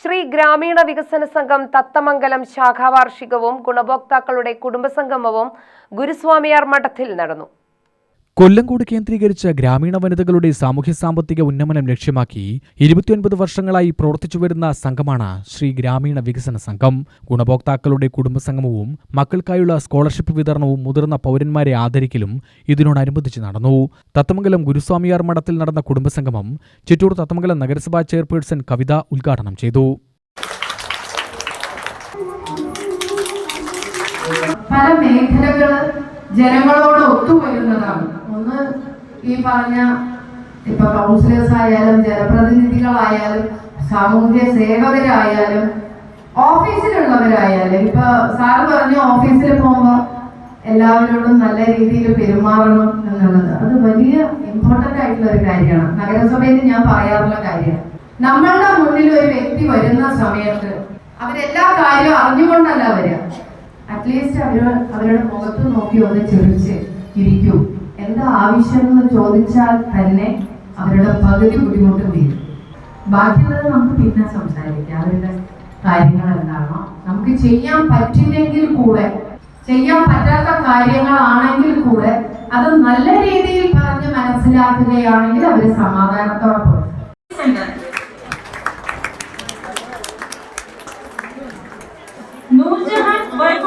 ശ്രീ ഗ്രാമീണ വികസന സംഘം തത്തമംഗലം ശാഖാവാർഷികവും ഗുണഭോക്താക്കളുടെ കുടുംബസംഗമവും ഗുരുസ്വാമിയാർ മഠത്തിൽ നടന്നു. കൊല്ലങ്കോട് കേന്ദ്രീകരിച്ച ഗ്രാമീണ വനിതകളുടെ സാമൂഹ്യ സാമ്പത്തിക ഉന്നമനം ലക്ഷ്യമാക്കി ഇരുപത്തിയൊൻപത് വർഷങ്ങളായി പ്രവർത്തിച്ചുവരുന്ന സംഘമാണ് ശ്രീ ഗ്രാമീണ വികസന സംഘം. ഗുണഭോക്താക്കളുടെ കുടുംബസംഗമവും മക്കൾക്കായുള്ള സ്കോളർഷിപ്പ് വിതരണവും മുതിർന്ന പൗരന്മാരെ ആദരിക്കലും ഇതിനോടനുബന്ധിച്ച് നടന്നു. തത്തമംഗലം ഗുരുസ്വാമിയാർ മഠത്തിൽ നടന്ന കുടുംബസംഗമം ചിറ്റൂർ തത്തമംഗലം നഗരസഭാ ചെയർപേഴ്സൺ കവിത ഉദ്ഘാടനം ചെയ്തു. പല മേഖലകൾ ജനങ്ങളോട് ഒത്തുവരുന്നതാണ്. ഒന്ന് ഈ പറഞ്ഞ ഇപ്പൊ കൗൺസിലേഴ്സ് ആയാലും ജനപ്രതിനിധികളായാലും സാമൂഹ്യ സേവകരായാലും ഓഫീസിലുള്ളവരായാലും ഇപ്പൊ സാറ് പറഞ്ഞ ഓഫീസിൽ പോകുമ്പോ എല്ലാവരോടും നല്ല രീതിയിൽ പെരുമാറണം എന്നുള്ളത്. അത് വലിയ ഇമ്പോർട്ടന്റ് ആയിട്ടുള്ള ഒരു കാര്യമാണ്. നഗരസഭയിൽ ഞാൻ പറയാറുള്ള കാര്യമാണ്. നമ്മളുടെ മുന്നിൽ ഒരു വ്യക്തി വരുന്ന സമയത്ത് അവരെല്ലാ കാര്യവും അറിഞ്ഞുകൊണ്ടല്ല വരിക. അറ്റ്ലീസ്റ്റ് അവർ അവരുടെ മുഖത്ത് നോക്കി ഒന്ന് ചിരിച്ച് ഇരിക്കൂ. എന്താ ആവശ്യം എന്ന് ചോദിച്ചാൽ തന്നെ അവരുടെ പകുതി ബുദ്ധിമുട്ട് തീരും. ബാക്കിയുള്ളത് നമുക്ക് പിന്നെ സംസാരിക്കാം. അവരുടെ കാര്യങ്ങൾ എന്താണോ. നമുക്ക് ചെയ്യാൻ പറ്റില്ലെങ്കിൽ കൂടെ ചെയ്യാൻ പറ്റാത്ത കാര്യങ്ങളാണെങ്കിൽ കൂടെ അത് നല്ല രീതിയിൽ പറഞ്ഞ് മനസ്സിലാക്കുകയാണെങ്കിൽ അവർ സമാധാനത്തോടെ പോകും. നൂർജഹാൻ വൈഫ്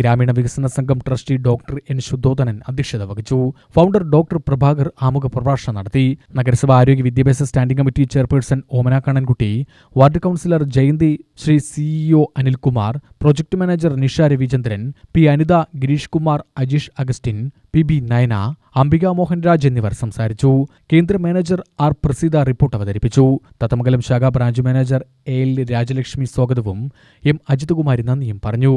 ഗ്രാമീണ വികസന സംഘം ട്രസ്റ്റി ഡോക്ടർ എൻ ശുദ്ധോധനൻ അധ്യക്ഷത വഹിച്ചു. ഫൗണ്ടർ ഡോക്ടർ പ്രഭാകർ ആമുഖ പ്രഭാഷണം നടത്തി. നഗരസഭ ആരോഗ്യ വിദ്യാഭ്യാസ standing committee chairperson Omana Kannankutty ward councillor Jayanthi Sree CEO Anilkumar project manager Nisha Ravichandran P Anitha Girish Kumar Ajeesh Augustine P B Nayana Ambika Mohanraj എന്നിവർ സംസാരിച്ചു. കേന്ദ്ര മാനേജർ ആർ പ്രസീത റിപ്പോർട്ട് അവതരിപ്പിച്ചു. തത്തമംഗലം ശാഖ branch manager A L Rajalakshmi സ്വാഗതവും M Ajithakumari നന്ദിയും പറഞ്ഞു.